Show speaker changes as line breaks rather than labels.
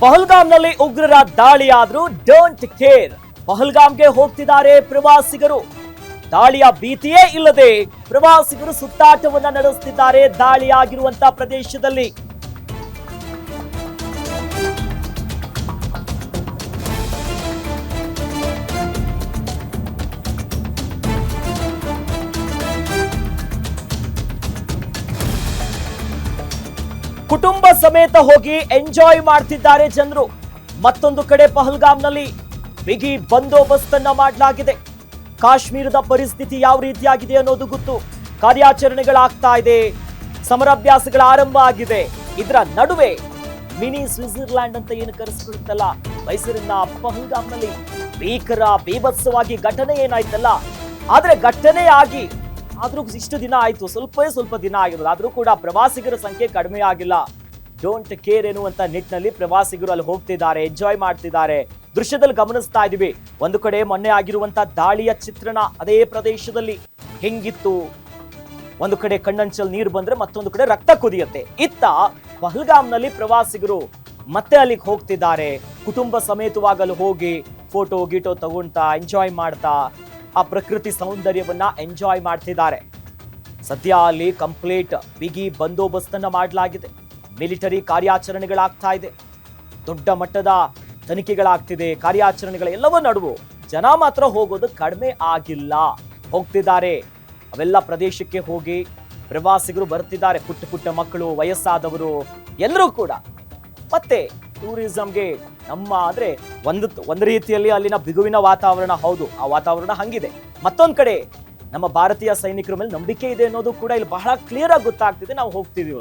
ಪಹಲ್ಗಾಮ್ನಲ್ಲಿ ಉಗ್ರರ ದಾಳಿಯಾದರೂ don't care ಪಹಲ್ಗಾಮ್ಗೆ ಹೋಗ್ತಿದ್ದಾರೆ ಪ್ರವಾಸಿಗರು. ದಾಳಿಯ ಭೀತಿಯೇ ಇಲ್ಲದೆ ಪ್ರವಾಸಿಗರು ಸುತ್ತಾಟವನ್ನ ನಡೆಸುತ್ತಿದ್ದಾರೆ ದಾಳಿಯಾಗಿರುವಂತಹ ಪ್ರದೇಶದಲ್ಲಿ. ಕುಟುಂಬ ಸಮೇತ ಹೋಗಿ ಎಂಜಾಯ್ ಮಾಡ್ತಿದ್ದಾರೆ ಜನರು. ಮತ್ತೊಂದು ಕಡೆ ಪಹಲ್ಗಾಮ್ನಲ್ಲಿ ಬಿಗಿ ಬಂದೋಬಸ್ತನ್ನ ಮಾಡಲಾಗಿದೆ. ಕಾಶ್ಮೀರದ ಪರಿಸ್ಥಿತಿ ಯಾವ ರೀತಿಯಾಗಿದೆ ಅನ್ನೋದು ಗೊತ್ತು. ಕಾರ್ಯಾಚರಣೆಗಳಾಗ್ತಾ ಇದೆ. ಸಮರಾಭ್ಯಾಸಗಳ ಆರಂಭ ಆಗಿದೆ. ಇದರ ನಡುವೆ ಮಿನಿ ಸ್ವಿಟ್ಜರ್ಲ್ಯಾಂಡ್ ಅಂತ ಏನು ಕರೆಸ್ಬಿಡುತ್ತಲ್ಲ? ಮೈಸೂರಿನ ಪಹಲ್ಗಾಮ್ನಲ್ಲಿ ಭೀಕರ ಬೀಭತ್ಸವಾಗಿ ಘಟನೆ ಏನಾಯ್ತಲ್ಲ? ಆದರೆ ಘಟನೆ ಆಗಿ ಆದ್ರೂ ಇಷ್ಟು ದಿನ ಆಯ್ತು ಸ್ವಲ್ಪವೇ ಸ್ವಲ್ಪ ದಿನ ಆಗಿರೋದು. ಆದ್ರೂ ಕೂಡ ಪ್ರವಾಸಿಗರ ಸಂಖ್ಯೆ ಕಡಿಮೆ ಆಗಿಲ್ಲ. ಡೋಂಟ್ ಕೇರ್ ಎನ್ನುವಂಥ ನಿಟ್ಟಿನಲ್ಲಿ ಪ್ರವಾಸಿಗರು ಅಲ್ಲಿ ಹೋಗ್ತಿದ್ದಾರೆ ಎಂಜಾಯ್ ಮಾಡ್ತಿದ್ದಾರೆ. ದೃಶ್ಯದಲ್ಲಿ ಗಮನಿಸ್ತಾ ಇದೀವಿ ಒಂದು ಕಡೆ ಮೊನ್ನೆ ಆಗಿರುವಂಥ ದಾಳಿಯ ಚಿತ್ರಣ ಅದೇ ಪ್ರದೇಶದಲ್ಲಿ ಹೆಂಗಿತ್ತು? ಒಂದು ಕಡೆ ಕಣ್ಣಂಚಲ್ ನೀರು ಬಂದ್ರೆ ಮತ್ತೊಂದು ಕಡೆ ರಕ್ತ ಕುದಿಯುತ್ತೆ. ಇತ್ತ ಪಹಲ್ಗಾಮ್ನಲ್ಲಿ ಪ್ರವಾಸಿಗರು ಮತ್ತೆ ಅಲ್ಲಿಗೆ ಹೋಗ್ತಿದ್ದಾರೆ. ಕುಟುಂಬ ಸಮೇತವಾಗಲು ಹೋಗಿ ಫೋಟೋ ಗೀಟೋ ತಗೊಳ್ತಾ ಎಂಜಾಯ್ ಮಾಡ್ತಾ ಆ ಪ್ರಕೃತಿ ಸೌಂದರ್ಯವನ್ನ ಎಂಜಾಯ್ ಮಾಡ್ತಿದ್ದಾರೆ. ಸದ್ಯ ಅಲ್ಲಿ ಕಂಪ್ಲೀಟ್ ಬಿಗಿ ಬಂದೋಬಸ್ತನ್ನ ಮಾಡಲಾಗಿದೆ. ಮಿಲಿಟರಿ ಕಾರ್ಯಾಚರಣೆಗಳಾಗ್ತಾ ಇದೆ. ದೊಡ್ಡ ಮಟ್ಟದ ತನಿಖೆಗಳಾಗ್ತಿದೆ. ಕಾರ್ಯಾಚರಣೆಗಳ ಎಲ್ಲವೂ ನಡುವು ಜನ ಮಾತ್ರ ಹೋಗೋದು ಕಡಿಮೆ ಆಗಿಲ್ಲ. ಹೋಗ್ತಿದ್ದಾರೆ. ಅವೆಲ್ಲ ಪ್ರದೇಶಕ್ಕೆ ಹೋಗಿ ಪ್ರವಾಸಿಗರು ಬರ್ತಿದ್ದಾರೆ. ಪುಟ್ಟ ಪುಟ್ಟ ಮಕ್ಕಳು, ವಯಸ್ಸಾದವರು, ಎಲ್ಲರೂ ಕೂಡ. ಮತ್ತೆ ಟೂರಿಸಂಗೆ ನಮ್ಮ, ಅಂದ್ರೆ ಒಂದು ಒಂದು ರೀತಿಯಲ್ಲಿ ಅಲ್ಲಿನ ಬಿಗುವಿನ ವಾತಾವರಣ ಹೌದು, ಆ ವಾತಾವರಣ ಹಂಗಿದೆ. ಮತ್ತೊಂದು ಕಡೆ ನಮ್ಮ ಭಾರತೀಯ ಸೈನಿಕರ ಮೇಲೆ ನಂಬಿಕೆ ಇದೆ ಅನ್ನೋದು ಕೂಡ ಇಲ್ಲಿ ಬಹಳ ಕ್ಲಿಯರ್ ಆಗಿ ಗೊತ್ತಾಗ್ತಿದೆ. ನಾವು ಹೋಗ್ತಿದೀವಿ